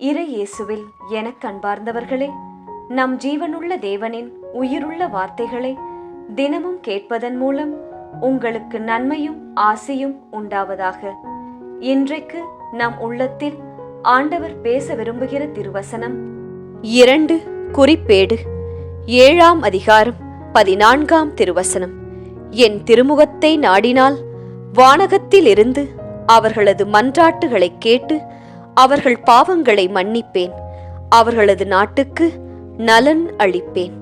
இறை இயேசுவில் எனக் கண்பார்ந்தவர்களே நம் ஜீவனுள்ள தேவனின் உயிருள்ள வார்த்தைகளை தினமும் கேட்பதன் மூலம் உங்களுக்கு நன்மையும் ஆசையும் உண்டாவதாக. இன்றைக்கு நம் உள்ளத்தில் ஆண்டவர் பேச விரும்புகிற திருவசனம் இரண்டு குறிப்பேடு ஏழாம் அதிகாரம் பதினான்காம் திருவசனம். என் திருமுகத்தை நாடினால் வானகத்திலிருந்து அவர்களது மன்றாட்டுகளை கேட்டு அவர்கள் பாவங்களை மன்னிப்பேன். அவர்களது நாட்டுக்கு நலன் அளிப்பேன்.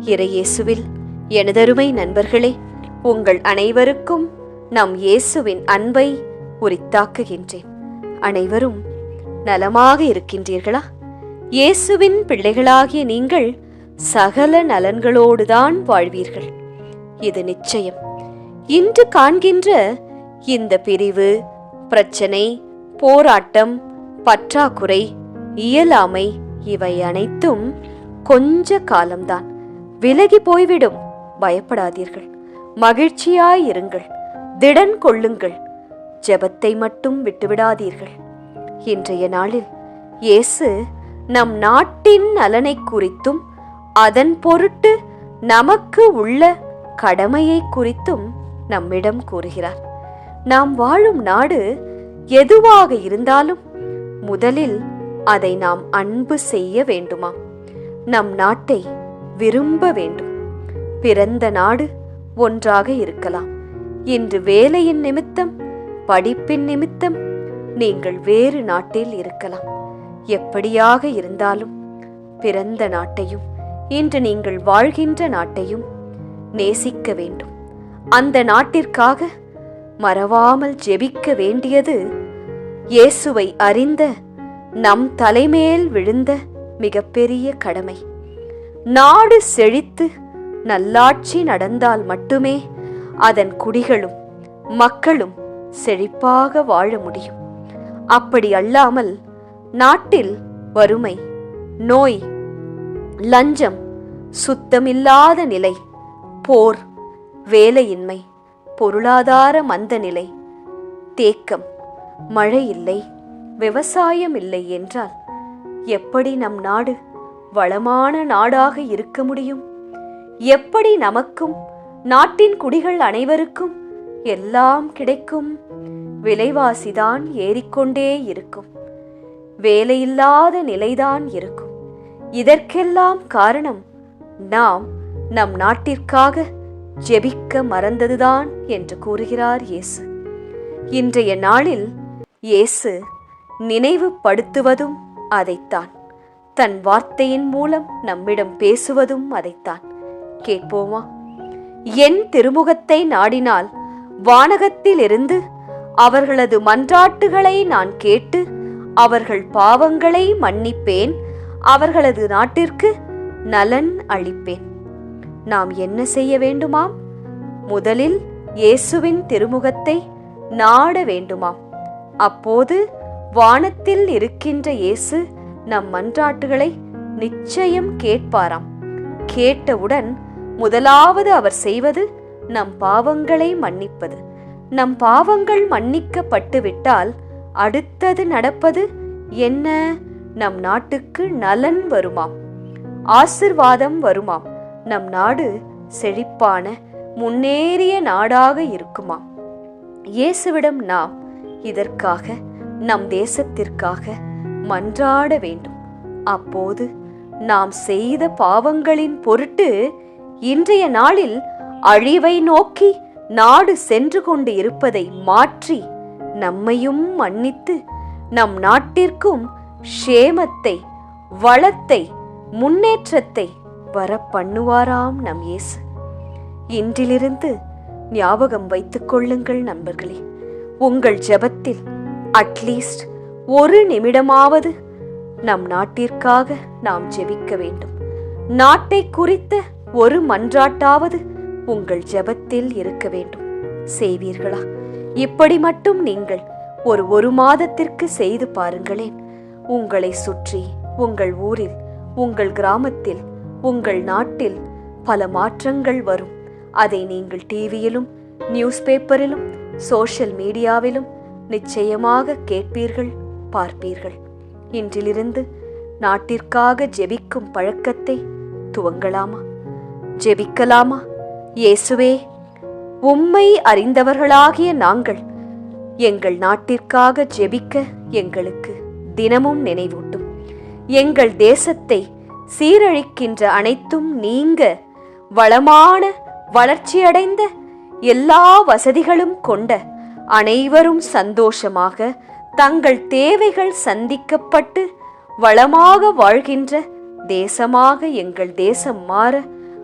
இறையேசுவில் எனதருமை நண்பர்களே உங்கள் அனைவருக்கும் நம் இயேசுவின் அன்பை உரித்தாக்குகின்றேன். அனைவரும் நலமாக இருக்கின்றீர்களா? இயேசுவின் பிள்ளைகளாகிய நீங்கள் சகல நலன்களோடுதான் வாழ்வீர்கள். இது நிச்சயம். இன்று காண்கின்ற இந்த பிரிவு பிரச்சனை போராட்டம் பற்றாக்குறை இயலாமை இவை அனைத்தும் கொஞ்ச காலம்தான். விலகி போய்விடும். பயப்படாதீர்கள். மகிழ்ச்சியாயிருங்கள் திடன் கொள்ளுங்கள். ஜெபத்தை மட்டும் விட்டுவிடாதீர்கள். இன்றைய நாளில் இயேசு நம் நாட்டின் நலனை குறித்தும் அதன் பொருட்டு நமக்கு உள்ள கடமையை குறித்தும் நம்மிடம் கூறுகிறார். நாம் வாழும் நாடு எதுவாக இருந்தாலும் முதலில் அதை நாம் அன்பு செய்ய வேண்டுமா? நம் நாட்டை விரும்ப வேண்டும். பிறந்த நாடு ஒன்றாக இருக்கலாம். இன்று வேலையின் நிமித்தம் படிப்பின் நிமித்தம் நீங்கள் வேறு நாட்டில் இருக்கலாம். எப்படியாக இருந்தாலும் பிறந்த நாட்டையும் இன்று நீங்கள் வாழ்கின்ற நாட்டையும் நேசிக்க வேண்டும். அந்த நாட்டிற்காக மறவாமல் ஜெபிக்க வேண்டியது இயேசுவை அறிந்த நம் தலைமேல் விழுந்த மிகப்பெரிய கடமை. நாடு செழித்து நல்லாட்சி நடந்தால் மட்டுமே அதன் குடிகளும் மக்களும் செழிப்பாக வாழ முடியும். அப்படி அல்லாமல் நாட்டில் வறுமை நோய் லஞ்சம் சுத்தமில்லாத நிலை போர் வேலையின்மை பொருளாதார மந்த நிலை தேக்கம் மழை இல்லை விவசாயம் இல்லை என்றால் எப்படி நம் நாடு வளமான நாடாக இருக்க முடியும்? எப்படி நமக்கும் நாட்டின் குடிகள் அனைவருக்கும் எல்லாம் கிடைக்கும்? விலைவாசிதான் ஏறிக்கொண்டே இருக்கும். வேலையில்லாத நிலைதான் இருக்கும். இதற்கெல்லாம் காரணம் நாம் நம் நாட்டிற்காக ஜெபிக்க மறந்ததுதான் என்று கூறுகிறார் இயேசு. இன்றைய நாளில் இயேசு நினைவுபடுத்துவதும் அதைத்தான். தன் வார்த்தையின் மூலம் நம்மிடம் பேசுவதும் அதைத்தான். கேட்போமா? என் திருமுகத்தை நாடினால் வானகத்திலிருந்து அவர்களது மன்றாட்டுகளை நான் கேட்டு அவர்கள் பாவங்களை மன்னிப்பேன் அவர்களது நாட்டிற்கு நலன் அளிப்பேன். நாம் என்ன செய்ய வேண்டுமாம்? முதலில் இயேசுவின் திருமுகத்தை நாட வேண்டுமாம். அப்போது வானத்தில் இருக்கின்ற இயேசு நம் மன்றாட்டுகளை நிச்சயம் கேட்பாராம். கேட்டவுடன் முதலாவது அவர் செய்வது நம் பாவங்களை மன்னிப்பது. நம் பாவங்கள் மன்னிக்கப்பட்டு விட்டால் அடுத்தது நடப்பது என்ன? நம் நாட்டுக்கு நலன் வருமாம். ஆசிர்வாதம் வருமாம். நம் நாடு செழிப்பான முன்னேறிய நாடாக இருக்குமாம். இயேசுவிடம் நாம் இதற்காக நம் தேசத்திற்காக மன்றாட வேண்டும். அப்போது நாம் செய்த பாவங்களின் பொருட்டு இன்றைய நாளில் அழிவை நோக்கி நாடு சென்று கொண்டு இருப்பதை மாற்றி நம்மையும் மன்னித்து நம் நாட்டிற்கும் ஷேமத்தை வளத்தை முன்னேற்றத்தை வர பண்ணுவாராம் நம் இயேசு. இன்றிலிருந்து ஞாபகம் வைத்துக் கொள்ளுங்கள் நண்பர்களே. உங்கள் ஜெபத்தில் அட்லீஸ்ட் ஒரு நிமிடமாவது நம் நாட்டிற்காக நாம் ஜெபிக்க வேண்டும். நாட்டை குறித்த ஒரு மன்றாட்டாவது உங்கள் ஜெபத்தில் இருக்க வேண்டும். செய்வீர்களா? இப்படி மட்டும் நீங்கள் ஒரு ஒரு மாதத்திற்கு செய்து பாருங்களேன். உங்களை சுற்றி உங்கள் ஊரில் உங்கள் கிராமத்தில் உங்கள் நாட்டில் பல மாற்றங்கள் வரும். அதை நீங்கள் டிவியிலும் நியூஸ் பேப்பரிலும் சோஷியல் மீடியாவிலும் நிச்சயமாக கேட்பீர்கள் பார்ப்பீர்கள். இன்றிலிருந்து நாட்டிற்காக ஜெபிக்கும் பழக்கத்தை துவங்கலாமா? ஜெபிக்கலாமா? இயேசுவே உம்மை அறிந்தவர்களாகிய நாங்கள் எங்கள் நாட்டிற்காக ஜெபிக்க எங்களுக்கு தினமும் நினைவூட்டும். எங்கள் தேசத்தை சீரழிக்கின்ற அனைத்தும் நீங்க வளமான வளர்ச்சியடைந்த எல்லா வசதிகளும் கொண்ட அனைவரும் சந்தோஷமாக தங்கள் தேவைகள் சந்திக்கப்பட்டு வளமாக வாழ்கின்ற தேசமாக எங்கள் தேசம் மாற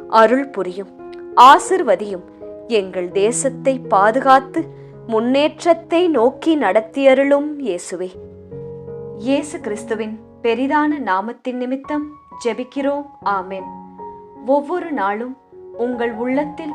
அருள் புரியும். ஆசிர்வதியும் எங்கள் தேசத்தை பாதுகாத்து முன்னேற்றத்தை நோக்கி நடத்தியருளும் இயேசுவே. இயேசு கிறிஸ்துவின் பெரிதான நாமத்தின் நிமித்தம் ஜெபிக்கிறோம். ஆமென். ஒவ்வொரு நாளும் உங்கள் உள்ளத்தில்